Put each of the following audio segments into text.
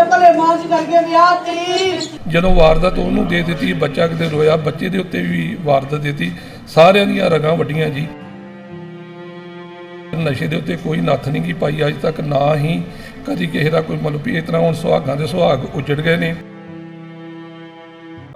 ਦੇ ਭਲੇ ਮਾਨਸ ਕਰਕੇ ਵਿਆਹ ਤੀ। ਜਦੋਂ ਵਾਰਦਾਤ ਉਹਨੂੰ ਦੇ ਦਿੱਤੀ, ਬੱਚਾ ਕਿਤੇ ਰੋਇਆ, ਬੱਚੇ ਦੇ ਉੱਤੇ ਵੀ ਵਾਰਦਾਤ ਦਿੱਤੀ, ਸਾਰਿਆਂ ਦੀਆਂ ਰਗਾਂ ਵੱਡੀਆਂ ਜੀ। ਨਸ਼ੇ ਦੇ ਉੱਤੇ ਕੋਈ ਨੱਥ ਨਹੀਂ ਕੀ ਪਾਈ, ਅੱਜ ਤੱਕ ਨਾ ਹੀ ਕਦੀ ਕਿਸੇ ਦਾ ਕੋਈ ਮਤਲਬ ਵੀ ਇਸ ਤਰ੍ਹਾਂ ਹੁਣ ਸੁਹਾਗਾਂ ਦੇ ਸੁਹਾਗ ਉਜੜ ਗਏ ਨੇ।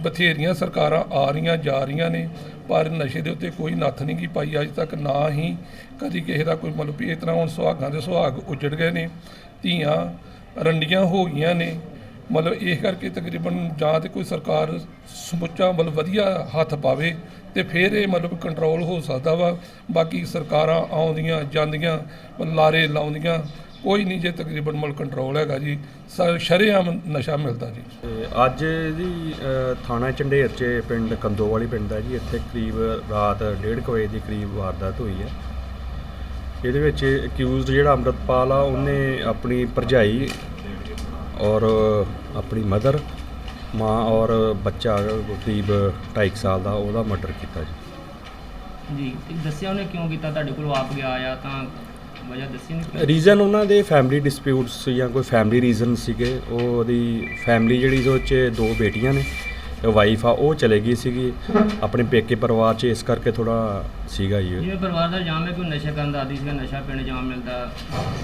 ਬਥੇਰੀਆਂ ਸਰਕਾਰਾਂ ਆ ਰਹੀਆਂ, ਜਾ ਰਹੀਆਂ ਨੇ, ਪਰ ਨਸ਼ੇ ਦੇ ਉੱਤੇ ਕੋਈ ਨੱਥ ਨਹੀਂ ਕੀ ਪਾਈ। ਅੱਜ ਤੱਕ ਨਾ ਹੀ ਕਦੀ ਕਿਸੇ ਦਾ ਕੋਈ ਮਤਲਬ ਵੀ ਇਸ ਤਰ੍ਹਾਂ ਹੁਣ ਸੁਹਾਗਾਂ ਦੇ ਸੁਹਾਗ ਉਜੜ ਗਏ ਨੇ, ਧੀਆਂ ਰੰਡੀਆਂ ਹੋ ਗਈਆਂ ਨੇ। ਮਤਲਬ ਇਸ ਕਰਕੇ ਤਕਰੀਬਨ ਜਾਂ ਤੇ ਕੋਈ ਸਰਕਾਰ ਸਮੁੱਚਾ ਮਤਲਬ ਵਧੀਆ ਹੱਥ ਪਾਵੇ ਤੇ ਫਿਰ ਇਹ ਮਤਲਬ ਕੰਟਰੋਲ ਹੋ ਸਕਦਾ ਵਾ। ਬਾਕੀ ਸਰਕਾਰਾਂ ਆਉਂਦੀਆਂ, ਜਾਂਦੀਆਂ ਲਾਰੇ ਲਾਉਂਦੀਆਂ ਕੋਈ ਨਹੀਂ ਜੇ ਤਕਰੀਬਨ ਮਤਲਬ ਕੰਟਰੋਲ ਹੈਗਾ ਜੀ ਸ਼ਰੇਆਮ ਨਸ਼ਾ ਮਿਲਦਾ ਜੀ। ਤੇ ਅੱਜ ਅ, ਥਾਣਾ ਚੰਡੇਰ ਚ ਪਿੰਡ ਕੰਦੋਵਾਲੀ ਪਿੰਡ ਦਾ ਜੀ ਇੱਥੇ ਕਰੀਬ ਰਾਤ 1:30 ਵਜੇ ਦੀ ਕਰੀਬ ਵਾਰਦਾਤ ਹੋਈ ਹੈ। ਇਹਦੇ ਵਿੱਚ ਅਕਿਊਜ਼ਡ ਜਿਹੜਾ ਅੰਮ੍ਰਿਤਪਾਲ ਆ ਉਹਨੇ ਆਪਣੀ ਭਰਜਾਈ ਔਰ ਆਪਣੀ ਮਦਰ ਮਾਂ ਔਰ ਬੱਚਾ ਕਰੀਬ 2.5 ਸਾਲ ਦਾ ਉਹਦਾ ਮਰਡਰ ਕੀਤਾ ਜੀ। ਜੀ ਦੱਸਿਆ ਉਹਨੇ ਕਿਉਂ ਕੀਤਾ? ਤੁਹਾਡੇ ਕੋਲ ਆਪ ਗਿਆ ਆ ਤਾਂ ਵਜ੍ਹਾ ਦੱਸੀ ਨਹੀਂ ਰੀਜ਼ਨ ਉਹਨਾਂ ਦੇ ਫੈਮਿਲੀ ਡਿਸਪਿਊਟਸ ਜਾਂ ਕੋਈ ਫੈਮਿਲੀ ਰੀਜ਼ਨ ਸੀਗੇ ਉਹ ਉਹਦੀ ਫੈਮਿਲੀ ਜਿਹੜੀ ਉਹਦੇ 'ਚ ਦੋ ਬੇਟੀਆਂ ਨੇ ਵਾਈਫ ਆ ਉਹ ਚਲੇ ਗਈ ਸੀਗੀ। ਆਪਣੇ ਪੇਕੇ ਪਰਿਵਾਰ 'ਚ ਇਸ ਕਰਕੇ ਥੋੜਾ ਸੀਗਾ ਜੀ। ਜਿਵੇਂ ਪਰਿਵਾਰ ਦਾ ਇਲਜ਼ਾਮ ਹੈ ਕਿ ਉਹ ਨਸ਼ਾ ਕਰਨ ਦਾ ਆਦੀ ਸੀਗਾ ਨਸ਼ਾ ਪੀਣ ਜਾਮ ਮਿਲਦਾ?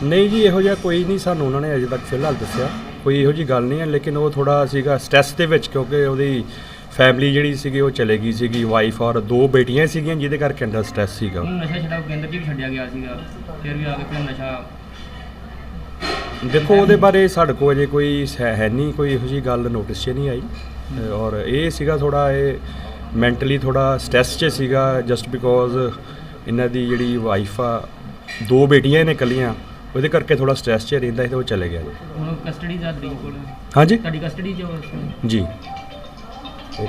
ਨਹੀਂ ਜੀ ਇਹੋ ਜਿਹਾ ਕੋਈ ਨਹੀਂ ਸਾਨੂੰ ਉਹਨਾਂ ਨੇ ਅਜੇ ਤੱਕ ਫਿਲਹਾਲ ਦੱਸਿਆ। ਕੋਈ ਇਹੋ ਜੀ ਗੱਲ ਨਹੀਂ ਹੈ ਲੇਕਿਨ ਉਹ ਥੋੜਾ ਸੀਗਾ ਸਟ੍ਰੈਸ ਦੇ ਵਿੱਚ ਕਿਉਂਕਿ ਉਹਦੀ ਫੈਮਿਲੀ ਜਿਹੜੀ ਸੀਗੀ ਉਹ ਚਲੇ ਗਈ ਸੀਗੀ ਵਾਈਫ ਔਰ ਦੋ ਬੇਟੀਆਂ ਸੀਗੀਆਂ ਜਿਹਦੇ ਕਰਕੇ ਅੰਡਰ ਸਟ੍ਰੈਸ ਸੀਗਾ। ਉਹਨੂੰ ਨਸ਼ਾ ਛਡਾਓ ਕੇਂਦਰ 'ਚ ਵੀ ਛੱਡਿਆ ਗਿਆ ਸੀਗਾ ਫਿਰ ਵੀ ਆ ਕੇ ਫਿਰ ਨਸ਼ਾ ਦੇਖੋ ਉਹਦੇ ਬਾਰੇ ਸਾਡੇ ਕੋਲ ਅਜੇ ਕੋਈ ਹੈ ਹੈ ਨਹੀਂ ਕੋਈ ਇਹੋ ਜੀ ਗੱਲ ਨੋਟਿਸ 'ਚ ਨਹੀਂ ਆਈ। ਅ, ਔਰ ਇਹ ਸੀਗਾ ਥੋੜਾ ਇਹ ਮੈਂਟਲੀ ਥੋੜਾ ਸਟ੍ਰੈਸ 'ਚ ਸੀਗਾ ਜਸਟ ਬਿਕੋਜ਼ ਇਹਨਾਂ ਦੀ ਜਿਹੜੀ ਵਾਈਫ ਆ ਦੋ ਬੇਟੀਆਂ ਨੇ ਇਕੱਲੀਆਂ ਉਹਦੇ ਕਰਕੇ ਥੋੜਾ ਸਟ੍ਰੈਸ 'ਚ ਰਹਿੰਦਾ ਸੀ ਤੇ ਉਹ ਚਲੇ ਗਿਆ। ਜੀ ਹੁਣ ਕਸਟਡੀ ਦਾ ਤੁਹਾਡੀ ਕੋਲ? ਹਾਂਜੀ? ਤੁਹਾਡੀ ਕਸਟਡੀ 'ਚ ਉਹ? ਇਸ ਵੇਲੇ? ਜੀ।